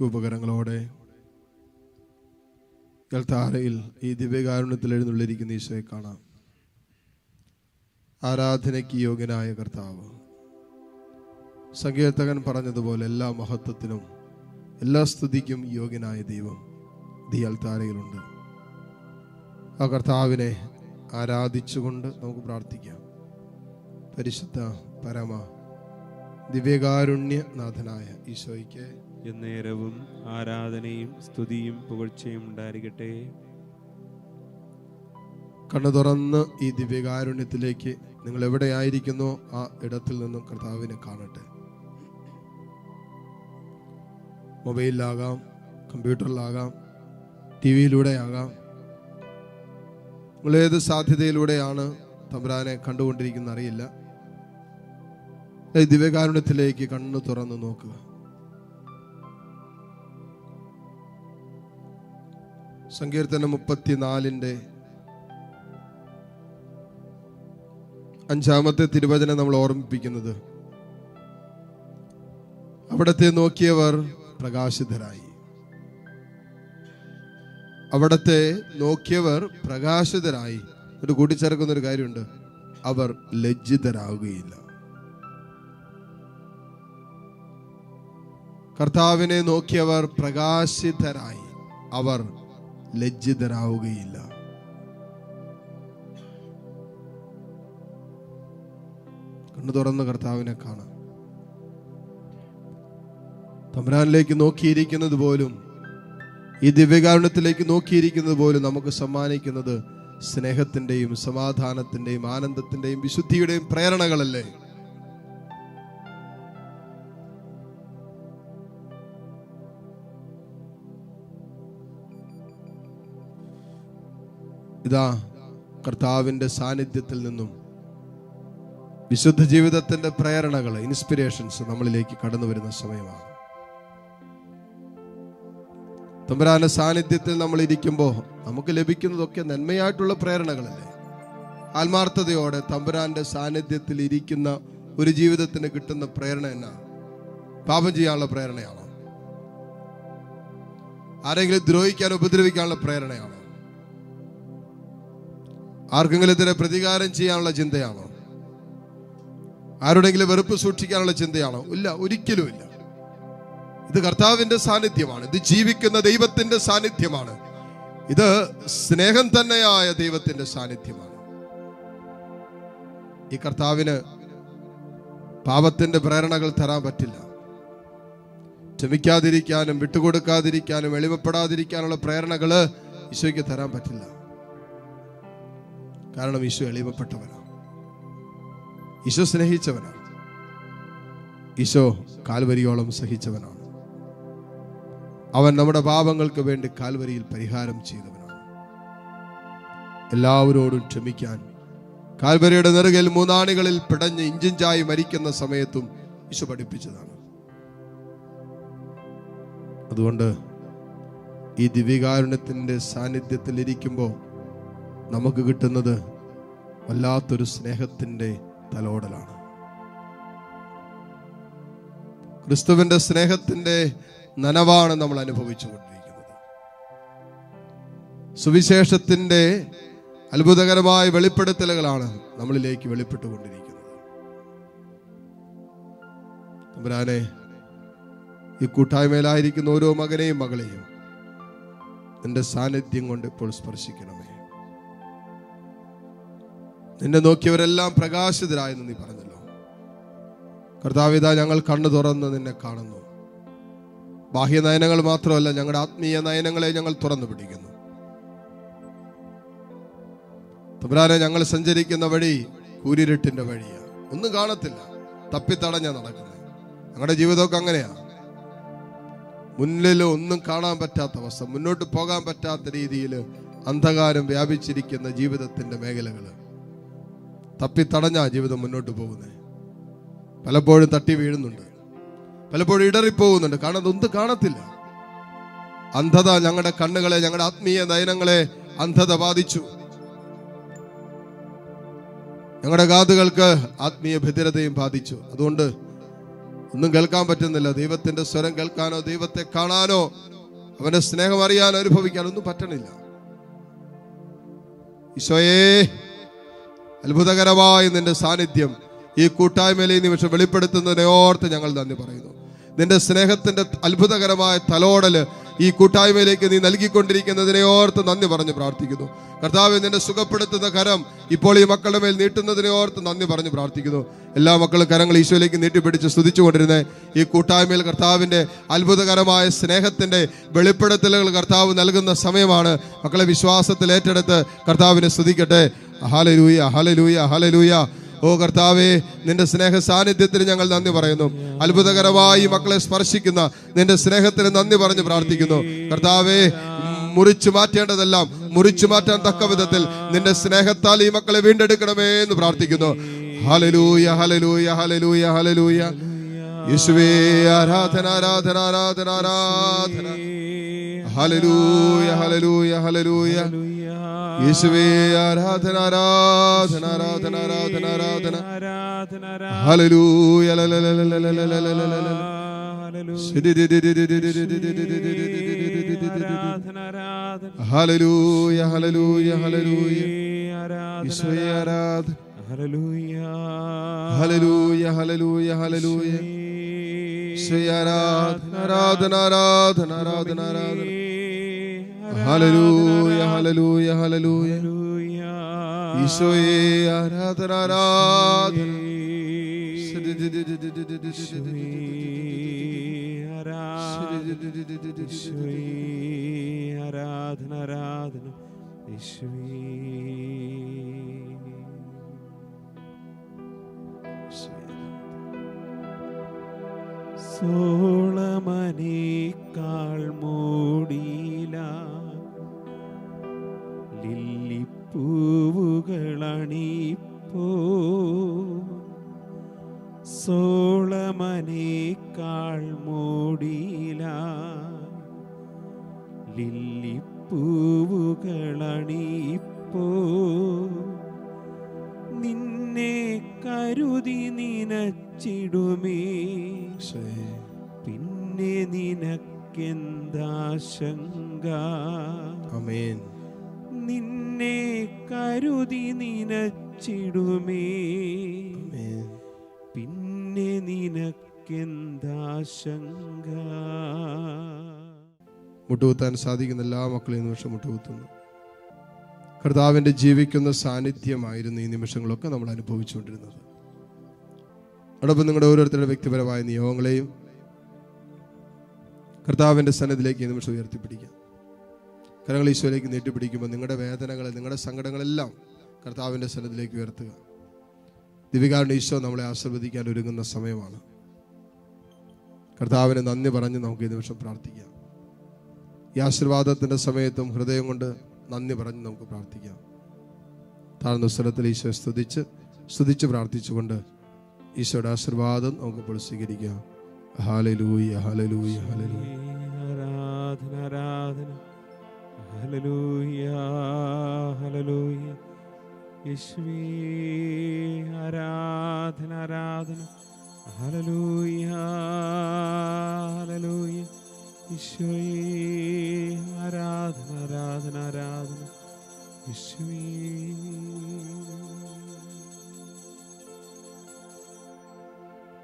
ഉപകരണങ്ങളോടെ താരയിൽ ഈ ദിവ്യകാരുണ്യത്തിൽ എഴുന്നള്ളിരിക്കുന്ന ഈശോയെ കാണാം. ആരാധനയ്ക്ക് യോഗ്യനായ കർത്താവ്. സങ്കീർത്തകൻ പറഞ്ഞതുപോലെ എല്ലാ മഹത്വത്തിനും എല്ലാ സ്തുതിക്കും യോഗ്യനായ ദൈവം ദിയാൽ താരയിലുണ്ട് ആ കർത്താവിനെ ആരാധിച്ചുകൊണ്ട് നമുക്ക് പ്രാർത്ഥിക്കാം. പരിശുദ്ധ പരമ ദിവ്യകാരുണ്യനാഥനായ ഈശോയ്ക്ക് എന്നേരവും ആരാധനയും സ്തുതിയും പുകഴ്ചയും ഉണ്ടായിരിക്കട്ടെ. കണ്ണു തുറന്ന് ഈ ദിവ്യകാരുണ്യത്തിലേക്ക് നിങ്ങൾ എവിടെയായിരിക്കുന്നോ ആ ഇടത്തിൽ നിന്നും കർത്താവിനെ കാണട്ടെ. മൊബൈലിലാകാം കമ്പ്യൂട്ടറിലാകാം ടി വിയിലൂടെ ആകാം. നിങ്ങൾ ഏത് സാധ്യതയിലൂടെയാണ് തമ്പുരാനെ കണ്ടുകൊണ്ടിരിക്കുന്ന അറിയില്ല. ദിവ്യകാരുണ്യത്തിലേക്ക് കണ്ണു തുറന്ന് നോക്കുക. സങ്കീർത്തനം മുപ്പത്തിനാലിന്റെ അഞ്ചാമത്തെ തിരുവചനം നമ്മൾ ഓർമ്മിപ്പിക്കുന്നത്. അവിടത്തെ നോക്കിയവർ പ്രകാശിതരായി. അവിടത്തെ നോക്കിയവർ പ്രകാശിതരായി. ഒരു കൂട്ടിച്ചേർക്കുന്ന ഒരു കാര്യമുണ്ട്. അവർ ലജ്ജിതരാകുകയില്ല. കർത്താവിനെ നോക്കിയവർ പ്രകാശിതരായി. അവർ ലജ്ജിതരാവുകയില്ല. കണ്ണു തുറന്ന് കർത്താവിനെ കാണാം. തമ്പുരാനിലേക്ക് നോക്കിയിരിക്കുന്നത് പോലും ഈ ദിവ്യകാരുണ്യത്തിലേക്ക് നോക്കിയിരിക്കുന്നത് പോലും നമുക്ക് സമ്മാനിക്കുന്നത് സ്നേഹത്തിന്റെയും സമാധാനത്തിന്റെയും ആനന്ദത്തിന്റെയും വിശുദ്ധിയുടെയും പ്രേരണകളല്ലേ? ഇതാ കർത്താവിന്റെ സാന്നിധ്യത്തിൽ നിന്നും വിശുദ്ധ ജീവിതത്തിന്റെ പ്രേരണകൾ ഇൻസ്പിരേഷൻസ് നമ്മളിലേക്ക് കടന്നു വരുന്ന സമയമാണ്. തമ്പുരാന്റെ സാന്നിധ്യത്തിൽ നമ്മൾ ഇരിക്കുമ്പോൾ നമുക്ക് ലഭിക്കുന്നതൊക്കെ നന്മയായിട്ടുള്ള പ്രേരണകളല്ലേ? ആത്മാർത്ഥതയോടെ തമ്പുരാന്റെ സാന്നിധ്യത്തിൽ ഇരിക്കുന്ന ഒരു ജീവിതത്തിന് കിട്ടുന്ന പ്രേരണ എന്നാ? പാപം ചെയ്യാനുള്ള പ്രേരണയാണോ? ആരെങ്കിലും ദ്രോഹിക്കാൻ ഉപദ്രവിക്കാനുള്ള പ്രേരണയാണോ? ആർക്കെങ്കിലും ഇതിനെ പ്രതികാരം ചെയ്യാനുള്ള ചിന്തയാണോ? ആരുടെങ്കിലും വെറുപ്പ് സൂക്ഷിക്കാനുള്ള ചിന്തയാണോ? ഇല്ല ഒരിക്കലും ഇല്ല. ഇത് കർത്താവിന്റെ സാന്നിധ്യമാണ്. ഇത് ജീവിക്കുന്ന ദൈവത്തിന്റെ സാന്നിധ്യമാണ്. ഇത് സ്നേഹം തന്നെയായ ദൈവത്തിന്റെ സാന്നിധ്യമാണ്. ഈ കർത്താവിന് പാപത്തിന്റെ പ്രേരണകൾ തരാൻ പറ്റില്ല. ക്ഷമിക്കാതിരിക്കാനും വിട്ടുകൊടുക്കാതിരിക്കാനും എളിമപ്പെടാതിരിക്കാനുള്ള പ്രേരണകൾ ഈശോയ്ക്ക് തരാൻ പറ്റില്ല. കാരണം ഈശോ എളിമപ്പെട്ടവനാണ് ഈശോ സ്നേഹിച്ചവനാണ്. ഈശോ കാൽവരിയോളം സഹിച്ചവനാണ്. അവൻ നമ്മുടെ പാപങ്ങൾക്ക് വേണ്ടി കാൽവരിയിൽ പരിഹാരം ചെയ്തവനാണ്. എല്ലാവരോടും ക്ഷമിക്കാൻ കാൽവരിയുടെ നെറുകയിൽ മൂന്നാണികളിൽ പിടഞ്ഞ് ഇഞ്ചിഞ്ചായി മരിക്കുന്ന സമയത്തും ഈശോ പഠിപ്പിച്ചതാണ്. അതുകൊണ്ട് ഈ ദിവ്യകാരുണ്യത്തിന്റെ സാന്നിധ്യത്തിൽ ഇരിക്കുമ്പോൾ നമുക്ക് കിട്ടുന്നത് വല്ലാത്തൊരു സ്നേഹത്തിന്റെ തലോടലാണ്. ക്രിസ്തുവിന്റെ സ്നേഹത്തിന്റെ നനവാണ് നമ്മൾ അനുഭവിച്ചുകൊണ്ടിരിക്കുന്നത് സുവിശേഷത്തിന്റെ അത്ഭുതകരമായ വെളിപ്പെടുത്തലുകളാണ് നമ്മളിലേക്ക് വെളിപ്പെട്ടുകൊണ്ടിരിക്കുന്നത് തമ്പുരാനെ ഈ കൂട്ടായ്മയിലായിരിക്കുന്ന ഓരോ മകനെയും മകളെയും നിന്റെ സാന്നിധ്യം കൊണ്ട് ഇപ്പോൾ സ്പർശിക്കണമേ. നിന്നെ നോക്കിയവരെല്ലാം പ്രകാശിതരായെന്ന് നീ പറഞ്ഞല്ലോ. കർത്താവിത ഞങ്ങൾ കണ്ണു തുറന്ന് നിന്നെ കാണുന്നു. ബാഹ്യ നയനങ്ങൾ മാത്രമല്ല ഞങ്ങളുടെ ആത്മീയ നയനങ്ങളെ ഞങ്ങൾ തുറന്നു പിടിക്കുന്നു. തമ്പുരാനെ ഞങ്ങൾ സഞ്ചരിക്കുന്ന വഴി കൂരിരുട്ടിന്റെ വഴിയാണ് ഒന്നും കാണത്തില്ല. തപ്പിത്തടഞ്ഞ നടക്കുന്നത്. ഞങ്ങളുടെ ജീവിതമൊക്കെ അങ്ങനെയാ. മുന്നിൽ ഒന്നും കാണാൻ പറ്റാത്ത അവസ്ഥ. മുന്നോട്ട് പോകാൻ പറ്റാത്ത രീതിയിൽ അന്ധകാരം വ്യാപിച്ചിരിക്കുന്ന ജീവിതത്തിന്റെ മേഖലകൾ തപ്പിത്തടഞ്ഞ ജീവിതം മുന്നോട്ട് പോകുന്നത് പലപ്പോഴും തട്ടി വീഴുന്നുണ്ട്. പലപ്പോഴും ഇടറിപ്പോകുന്നുണ്ട്. കാരണം അതൊന്നും കാണത്തില്ല. അന്ധത ഞങ്ങളുടെ കണ്ണുകളെ ഞങ്ങളുടെ ആത്മീയ നയനങ്ങളെ അന്ധത ബാധിച്ചു. ഞങ്ങളുടെ കാതുകൾക്ക് ആത്മീയ ഭദ്രതയും ബാധിച്ചു. അതുകൊണ്ട് ഒന്നും കേൾക്കാൻ പറ്റുന്നില്ല. ദൈവത്തിന്റെ സ്വരം കേൾക്കാനോ ദൈവത്തെ കാണാനോ അവന്റെ സ്നേഹം അറിയാനോ അനുഭവിക്കാനോ ഒന്നും പറ്റണില്ല. ഈശോയേ അത്ഭുതകരമായ നിന്റെ സാന്നിധ്യം ഈ കൂട്ടായ്മയിലെ നിമിഷം വെളിപ്പെടുത്തുന്നതിനെ ഓർത്ത് ഞങ്ങൾ നന്ദി പറയുന്നു. നിന്റെ സ്നേഹത്തിന്റെ അത്ഭുതകരമായ തലോടൽ ഈ കൂട്ടായ്മയിലേക്ക് നീ നൽകിക്കൊണ്ടിരിക്കുന്നതിനെ ഓർത്ത് നന്ദി പറഞ്ഞു പ്രാർത്ഥിക്കുന്നു. കർത്താവ് നിന്റെ സുഖപ്പെടുത്തുന്ന കരം ഇപ്പോൾ ഈ മക്കളുടെ മേൽ നീട്ടുന്നതിനെ ഓർത്ത് നന്ദി പറഞ്ഞ് പ്രാർത്ഥിക്കുന്നു. എല്ലാ മക്കളും കരങ്ങൾ ഈശോയിലേക്ക് നീട്ടിപ്പിടിച്ച് സ്തുതിച്ചുകൊണ്ടിരുന്ന. ഈ കൂട്ടായ്മയിൽ കർത്താവിന്റെ അത്ഭുതകരമായ സ്നേഹത്തിന്റെ വെളിപ്പെടുത്തലുകൾ കർത്താവ് നൽകുന്ന സമയമാണ്. മക്കളെ വിശ്വാസത്തിൽ ഏറ്റെടുത്ത് കർത്താവിനെ സ്തുതിക്കട്ടെ. ഹലലൂയ ഹലലൂയ ഹലലൂയ ഓ കർത്താവേ നിന്റെ സ്നേഹ സാന്നിധ്യത്തിന് ഞങ്ങൾ നന്ദി പറയുന്നു. അത്ഭുതകരമായി മക്കളെ സ്പർശിക്കുന്ന നിന്റെ സ്നേഹത്തിന് നന്ദി പറഞ്ഞ് പ്രാർത്ഥിക്കുന്നു. കർത്താവേ മുറിച്ചു മാറ്റേണ്ടതെല്ലാം മുറിച്ചു മാറ്റാൻ തക്ക വിധത്തിൽ നിന്റെ സ്നേഹത്താൽ ഈ മക്കളെ വീണ്ടെടുക്കണമേ എന്ന് പ്രാർത്ഥിക്കുന്നു. ഹലലൂയ ഹലലൂയ ഹലലൂയ ഹലലൂയ യേശുവേ ആരാധന ആരാധന ആരാധന ആരാധന. ഹലലൂയ ഹലലൂയ ഹലലൂയ യേശുവേ ആരാധന ആരാധന ആരാധന ആരാധന ആരാധന ഹലലൂയ ഹലലൂയ ഹലലൂയ ഹലലൂയ യേശുവേ ആരാധന ഹലലൂയ ഹലലൂയ ഹലലൂയ ഹലലൂയ ശ്രീ ആരാധന ആരാധന ആരാധന ആരാധന ആരാധന ഈശോയെ ആരാധന ആരാധന ആരാധന ആരാധന യേശുവേ സോളമനേക്കാൾ മൂടിയില ലില്ലിപ്പൂവുകളണിപ്പോ നിന്നെ കരുതി നിനച്ചിടുമേ. പിന്നെ നിനക്കെന്താശങ്ക? ആമേൻ. നിന്നെ കരുതി നിനച്ചിടുമേ. പിന്നെ നിനക്കെന്താശങ്ക? മുട്ടുകുത്താൻ സാധിക്കുന്ന എല്ലാ മക്കളും ഈ നിമിഷം മുട്ടുകുത്തുന്നു. കർത്താവിന്റെ ജീവിക്കുന്ന സാന്നിധ്യമായിരുന്നു ഈ നിമിഷങ്ങളൊക്കെ നമ്മൾ അനുഭവിച്ചുകൊണ്ടിരുന്നത്. അതോടൊപ്പം നിങ്ങളുടെ ഓരോരുത്തരുടെ വ്യക്തിപരമായ നിയോഗങ്ങളെയും കർത്താവിന്റെ സന്നദ്ധിലേക്ക് ഈ നിമിഷം ഉയർത്തിപ്പിടിക്കാം. കരങ്ങൾ ഈശോയിലേക്ക് നീട്ടിപ്പിടിക്കുമ്പോൾ നിങ്ങളുടെ വേദനകളെ നിങ്ങളുടെ സങ്കടങ്ങളെല്ലാം കർത്താവിന്റെ സന്നദ്ധിലേക്ക് ഉയർത്തുക. ദിവികാരുടെ ഈശോ നമ്മളെ ആശീർവദിക്കാൻ ഒരുങ്ങുന്ന സമയമാണ്. കർത്താവിനെ നന്ദി പറഞ്ഞ് നമുക്ക് ഈ നിമിഷം പ്രാർത്ഥിക്കാം. ഈ ആശീർവാദത്തിന്റെ സമയത്തും ഹൃദയം കൊണ്ട് നന്ദി പറഞ്ഞ് നമുക്ക് പ്രാർത്ഥിക്കാം. താഴ്ന്ന സ്ഥലത്തിൽ ഈശോ സ്തുതിച്ച് സ്തുതിച്ച് പ്രാർത്ഥിച്ചുകൊണ്ട് ഈശോയുടെ ആശീർവാദം നമുക്ക് ഇപ്പോൾ സ്വീകരിക്കാം. ഹാലലൂയ ഹാലലൂയ ഹാലലൂയ ആരാധന ആരാധന. Hallelujah hallelujah. യേശുവേ ആരാധന ആരാധന. ഹല്ലേലൂയ. ഈശോയേ ആരാധന ആരാധന ആരാധന. ഈശോയേ.